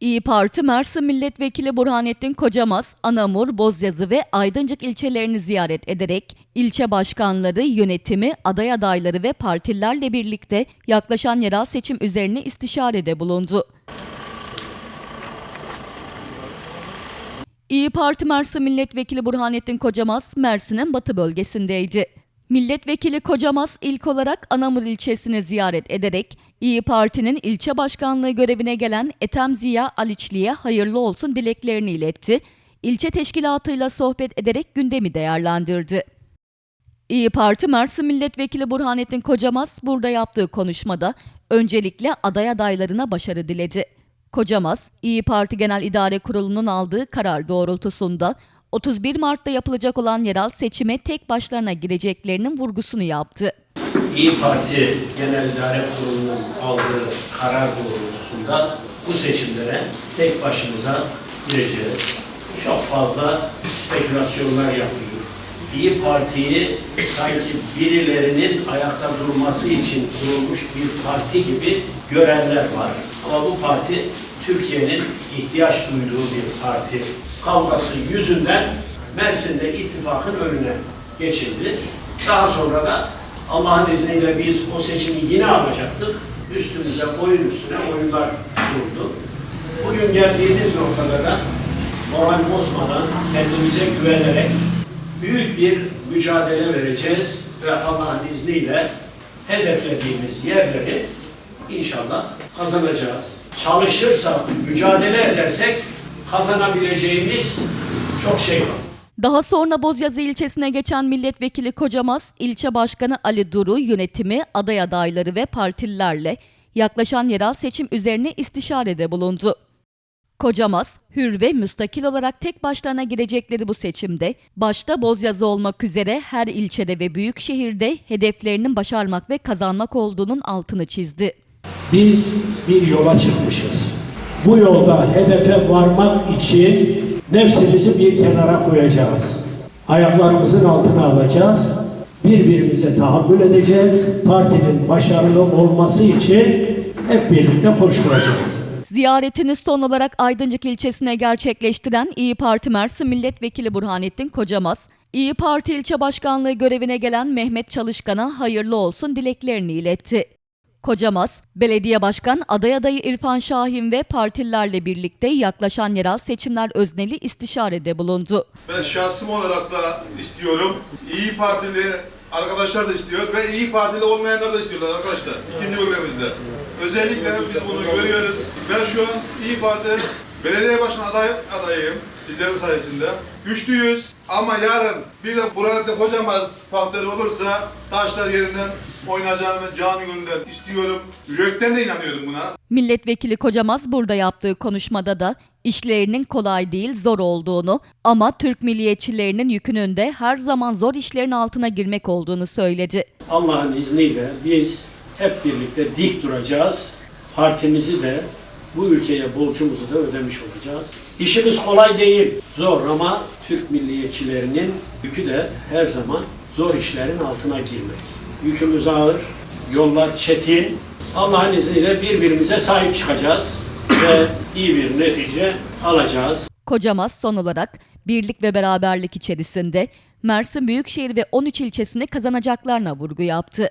İyi Parti Mersin Milletvekili Burhanettin Kocamaz, Anamur, Bozyazı ve Aydıncık ilçelerini ziyaret ederek ilçe başkanları, yönetimi, aday adayları ve partilerle birlikte yaklaşan yerel seçim üzerine istişarede bulundu. İyi Parti Mersin Milletvekili Burhanettin Kocamaz, Mersin'in batı bölgesindeydi. Milletvekili Kocamaz ilk olarak Anamur ilçesini ziyaret ederek İyi Parti'nin ilçe başkanlığı görevine gelen Ethem Ziya Aliçli'ye hayırlı olsun dileklerini iletti. İlçe teşkilatıyla sohbet ederek gündemi değerlendirdi. İyi Parti Mersin Milletvekili Burhanettin Kocamaz burada yaptığı konuşmada öncelikle aday adaylarına başarı diledi. Kocamaz, İyi Parti Genel İdare Kurulu'nun aldığı karar doğrultusunda 31 Mart'ta yapılacak olan yerel seçime tek başlarına gireceklerinin vurgusunu yaptı. İyi Parti Genel İdare Kurulu'nun aldığı karar doğrultusunda bu seçimlere tek başımıza gireceğiz. Çok fazla spekülasyonlar yapılıyor. İyi Parti'yi sanki birilerinin ayakta durması için kurulmuş bir parti gibi görenler var. Ama bu parti Türkiye'nin ihtiyaç duyduğu bir parti. Kavgası yüzünden Mersin'de ittifakın önüne geçildi. Daha sonra da Allah'ın izniyle biz o seçimi yine alacaktık. Üstümüze oyun üstüne oyunlar kurdu. Bugün geldiğimiz noktada da moral bozmadan kendimize güvenerek büyük bir mücadele vereceğiz ve Allah'ın izniyle hedeflediğimiz yerleri inşallah kazanacağız. Çalışırsak, mücadele edersek kazanabileceğimiz çok şey var. Daha sonra Bozyazı ilçesine geçen milletvekili Kocamaz, ilçe başkanı Ali Duru, yönetimi, aday adayları ve partililerle yaklaşan yerel seçim üzerine istişarede bulundu. Kocamaz, hür ve müstakil olarak tek başlarına girecekleri bu seçimde, başta Bozyazı olmak üzere her ilçede ve büyük şehirde hedeflerinin başarmak ve kazanmak olduğunun altını çizdi. Biz bir yola çıkmışız. Bu yolda hedefe varmak için nefsimizi bir kenara koyacağız. Ayaklarımızın altına alacağız. Birbirimize tahammül edeceğiz. Partinin başarılı olması için hep birlikte koşturacağız. Ziyaretini son olarak Aydıncık ilçesine gerçekleştiren İyi Parti Mersin Milletvekili Burhanettin Kocamaz, İyi Parti ilçe başkanlığı görevine gelen Mehmet Çalışkan'a hayırlı olsun dileklerini iletti. Kocamaz, belediye başkan aday adayı İrfan Şahin ve partililerle birlikte yaklaşan yerel seçimler özneli istişarede bulundu. Ben şahsım olarak da istiyorum. İyi Partili arkadaşlar da istiyor ve iyi Partili olmayanlar da istiyorlar arkadaşlar. İkinci bölgemizde. Özellikle biz bunu görüyoruz. Ben şu an İyi Parti belediye başkan aday, adayıyım. Sizlerin sayesinde. Güçlüyüz ama yarın bir de burada kocamaz faktörü olursa taşlar yerinden oynayacağını canı gönülden istiyorum. Yürekten de inanıyorum buna. Milletvekili Kocamaz burada yaptığı konuşmada da işlerinin kolay değil zor olduğunu ama Türk milliyetçilerinin yükünün de her zaman zor işlerin altına girmek olduğunu söyledi. Allah'ın izniyle biz hep birlikte dik duracağız. Partimizi de bu ülkeye borcumuzu da ödemiş olacağız. İşimiz kolay değil, zor ama Türk milliyetçilerinin yükü de her zaman zor işlerin altına girmek. Yükümüz ağır, yollar çetin. Allah'ın izniyle birbirimize sahip çıkacağız ve iyi bir netice alacağız. Kocamaz son olarak birlik ve beraberlik içerisinde Mersin Büyükşehir ve 13 ilçesini kazanacaklarına vurgu yaptı.